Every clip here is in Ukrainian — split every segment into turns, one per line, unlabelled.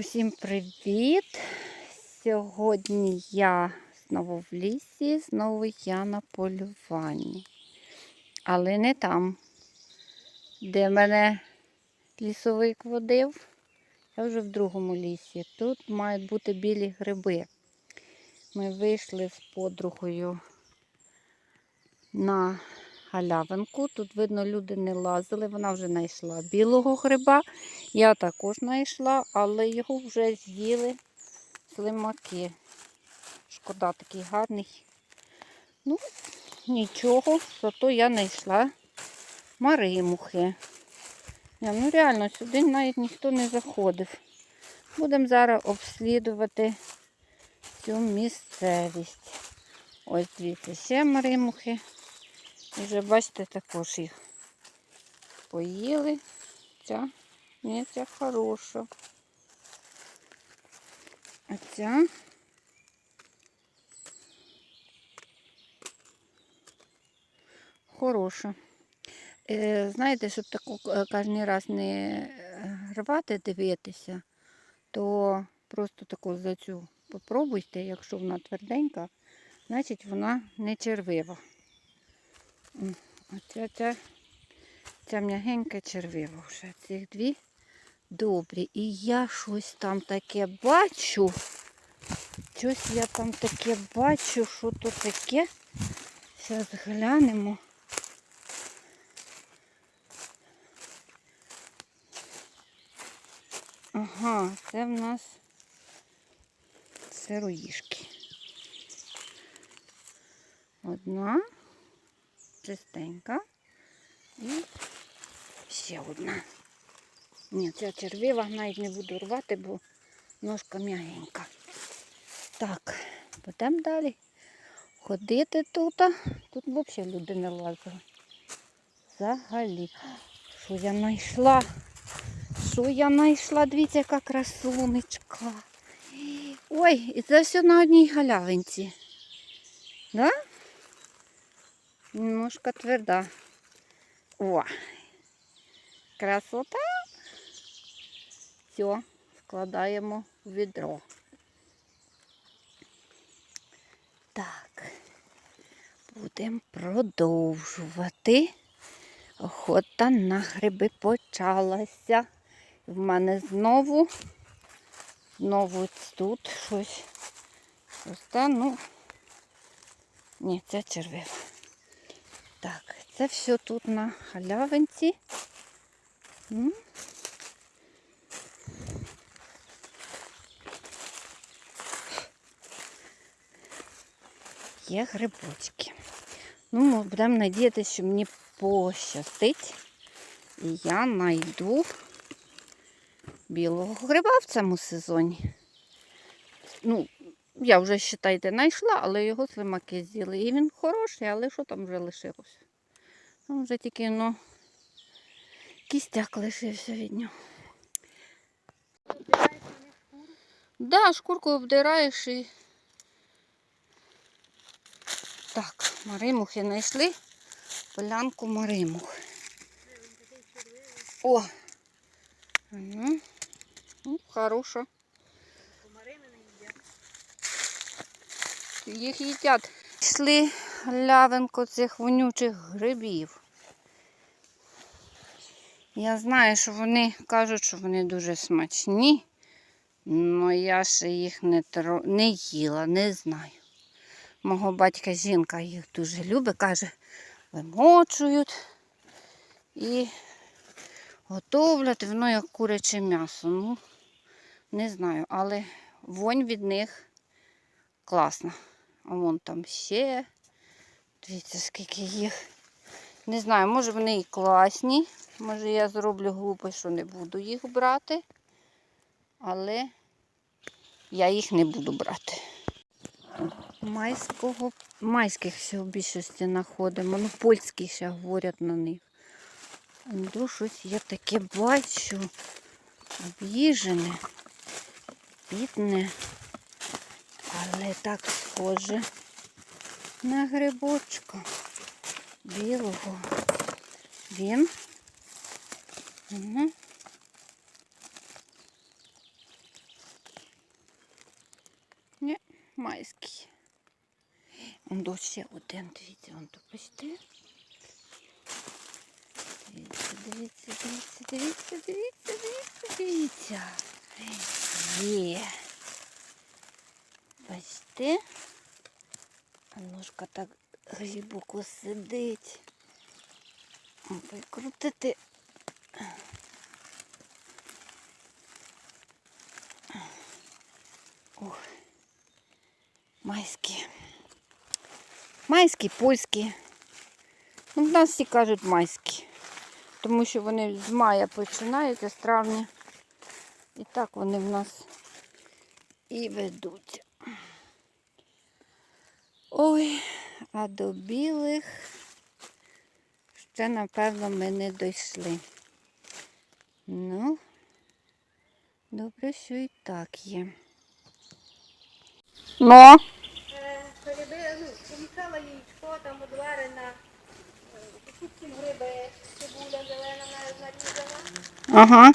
Усім привіт! Сьогодні я знову в лісі, знову я на полюванні. Але не там, де мене лісовик водив. Я вже в другому лісі. Тут мають бути білі гриби. Ми вийшли з подругою на галявинку. Тут, видно, люди не лазили. Вона вже знайшла білого гриба. Я також знайшла, але його вже з'їли слимаки. Шкода такий гарний. Ну, нічого, зато я знайшла маримухи. Ну реально, сюди навіть ніхто не заходив. Будемо зараз обслідувати цю місцевість. Ось дивіться, ще маримухи. Вже бачите, також їх поїли. Ця, ні, ця хороша. А ця хороша. Е, знаєте, щоб таку е, кожен раз не е, рвати, дивитися, то просто таку за цю попробуйте, якщо вона тверденька, значить вона не червива. М, Оця ця, ця м'ягенька червива вже. Цих дві добрі. І я щось там таке бачу. Щось я там таке бачу, що то таке. Зараз глянемо. Ага, це в нас сироїшки. Одна чистенька і ще одна. Ні, ця червива навіть не буду рвати, бо ножка м'ягенька. Так, будемо далі ходити тут. Тут взагалі люди не лазили. Взагалі. Що я знайшла? Що я знайшла? Дивіться, яка красунечка. Ой, і це все на одній галявинці. Да? Немножко тверда. О, красота. Все, складаємо в відро. Так, будемо продовжувати. Охота на гриби почалася. В мене знову, знову тут щось росте, ну, ні, це червива. Так, це все тут на халявинці. Є грибочки. Ну, ми будемо надіятися, що мені пощастить. І я знайду білого гриба в цьому сезоні. Ну, я вже, вважайте, знайшла, але його слимаки з'їли. І він хороший, але що там вже лишилося? Там вже тільки ну, кістяк лишився від нього. Да, шкурку обдираєш і. Так, маримухи знайшли. Полянку маримух. О! Ну, хороша. Їх їдять. Йшли лявинку цих вонючих грибів. Я знаю, що вони кажуть, що вони дуже смачні, але я ще їх не, тро... не їла, не знаю. Мого батька жінка їх дуже любить, каже, вимочують і готовлять воно як куряче м'ясо. Ну, не знаю, але вонь від них класна. Вон там ще. Дивіться, скільки їх. Не знаю, може вони і класні. Може я зроблю глупо, що не буду їх брати. Але я їх не буду брати. Майського, майських ще в більшості знаходимо. Ну, польські ще говорять на них. Ну, щось я таке бачу. Об'їжене, бідне, але так схоже на грибочка білого. Він. Угу. Ні, майський. Он до ще один, дивіться, он тут бачите. Дивіться, дивіться, дивіться, дивіться, дивіться, дивіться, дивіться. Є. Бачите? Ножка так глибоко сидить. Викрутити. Ох. Майські. Майські, польські. Ну, в нас всі кажуть майські. Тому що вони з мая починаються, з травня. І так вони в нас і ведуться. Ой, а до білих ще, напевно, ми не дійшли. Ну, добре, що і так є. Ну,
Переби, ну, помішала яєчко, там одварена, кусочків гриби, цибуля зелена на- нарізана.
ага.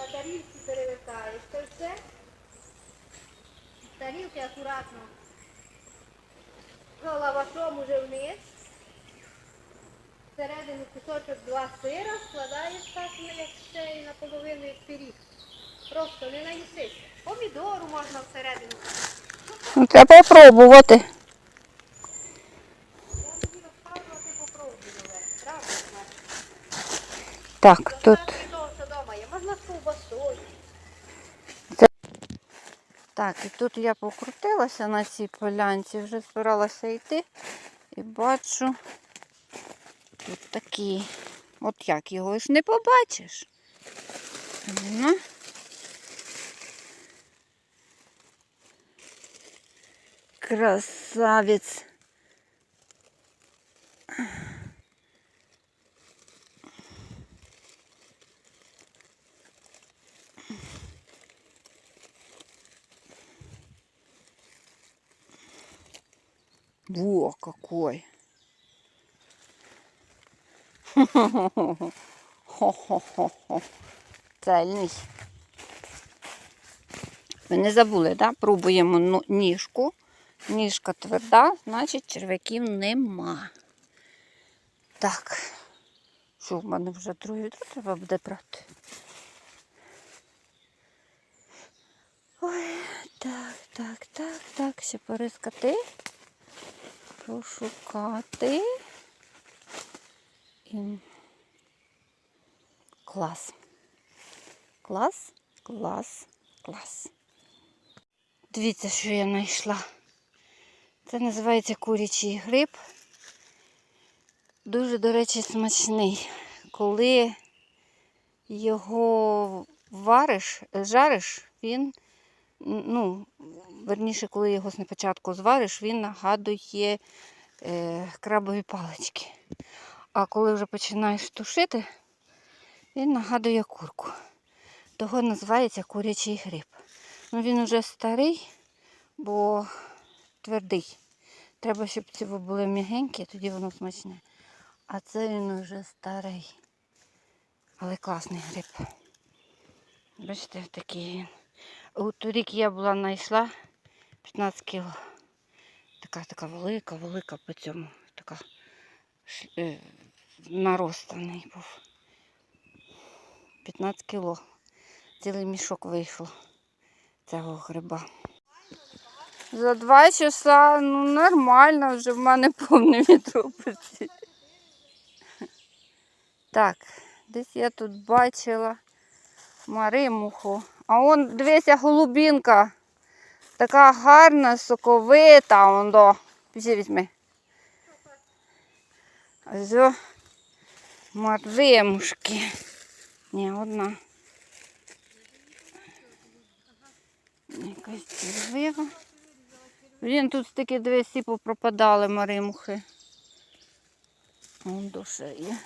На тарілці перевертаєш. Це все. Тарілки акуратно. Лавашом уже вниз. Всередину кусочок два сира, складаєш так, ну, як ще і наполовину як пиріг. Просто не наїсиш. Помідору можна всередину.
Ну, Треба попробувати.
Я тобі розказувати попробую, правда?
Так, тут.
Достатньо того, що вдома є. Можна з ковбасою.
Так, і тут я покрутилася на цій полянці, вже збиралася йти і бачу тут такі. От як його ж не побачиш. Ну. Красавець. Во какой. Хо-хо-хо-хо. Цельний. Ви не забули, да? Пробуємо ну- ніжку. Ніжка тверда, значить черв'яків нема. Так. Що в мене вже друге відро треба буде брати? Ой, так, так, так, так, ще порискати пошукати. І... Клас. Клас, клас, клас. Дивіться, що я знайшла. Це називається курячий гриб. Дуже, до речі, смачний. Коли його вариш, жариш, він, ну, верніше, коли його спочатку звариш, він нагадує е, крабові палички. А коли вже починаєш тушити, він нагадує курку. Того називається курячий гриб. Ну, він вже старий, бо твердий. Треба, щоб ці були м'ягенькі, тоді воно смачне. А це він вже старий. Але класний гриб. Бачите, такий він. У торік я була знайшла 15 кіло. Така така велика, велика по цьому. Така е, наростаний був. 15 кіло. Цілий мішок вийшло цього гриба. За два часа, ну нормально, вже в мене повне відро почти. Так, десь я тут бачила маримуху. А он, дивися, голубінка. Така гарна, соковита, он до. Пішли візьми. Ось о, маримушки. Ні, одна. Якась червива. Блін, тут стільки дивись, всі попропадали маримухи. Вон душа є.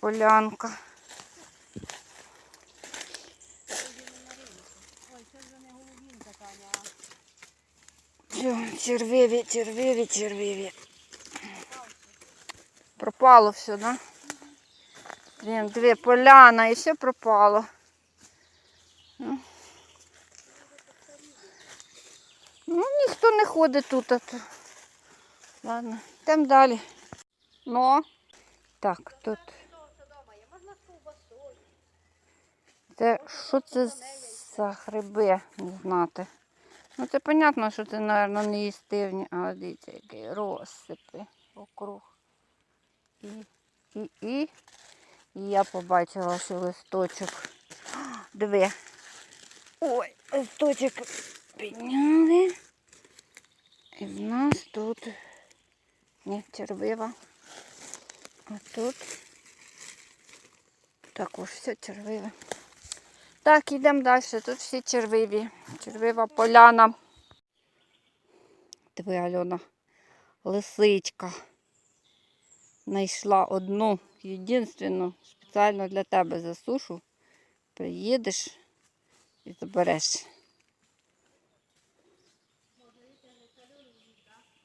Полянка. Всё, червиві, червиві, червиві. Пропало все, да? Блін, дві поляна і все пропало. Ну, Ну, ніхто не ходить тут. Ладно, йдемо далі. Ну, так, тут. Це що це за гриби, не знати. Ну, це понятно, що це, мабуть, не їстивні, але дивіться, які розсипи округ. І, і, і. І я побачила, що листочок. Диви. Ой, листочок підняли. І в нас тут не червива. А тут також все червиве. Так, йдемо далі. Тут всі червиві. Червива поляна. Диви, Альона, лисичка. Знайшла одну, єдинственну, спеціально для тебе засушу. Приїдеш і забереш.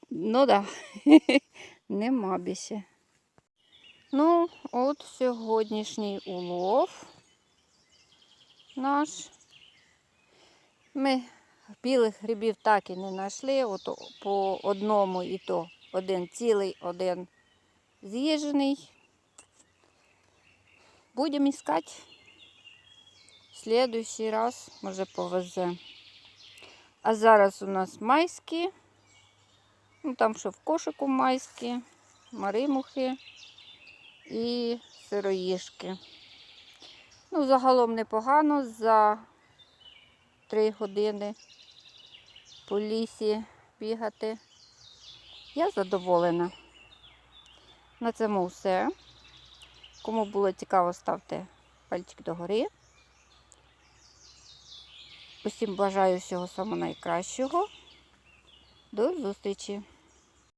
Ну так, да. нема більше. Ну, от сьогоднішній улов наш. Ми білих грибів так і не знайшли. От по одному і то один цілий, один з'їжений. Будемо іскати. В следующий раз, може, повезе. А зараз у нас майські. Ну, там ще в кошику майські, маримухи і сироїшки. Ну, загалом непогано за три години по лісі бігати. Я задоволена. На цьому все. Кому було цікаво, ставте пальчик догори. Усім бажаю всього самого найкращого. До зустрічі!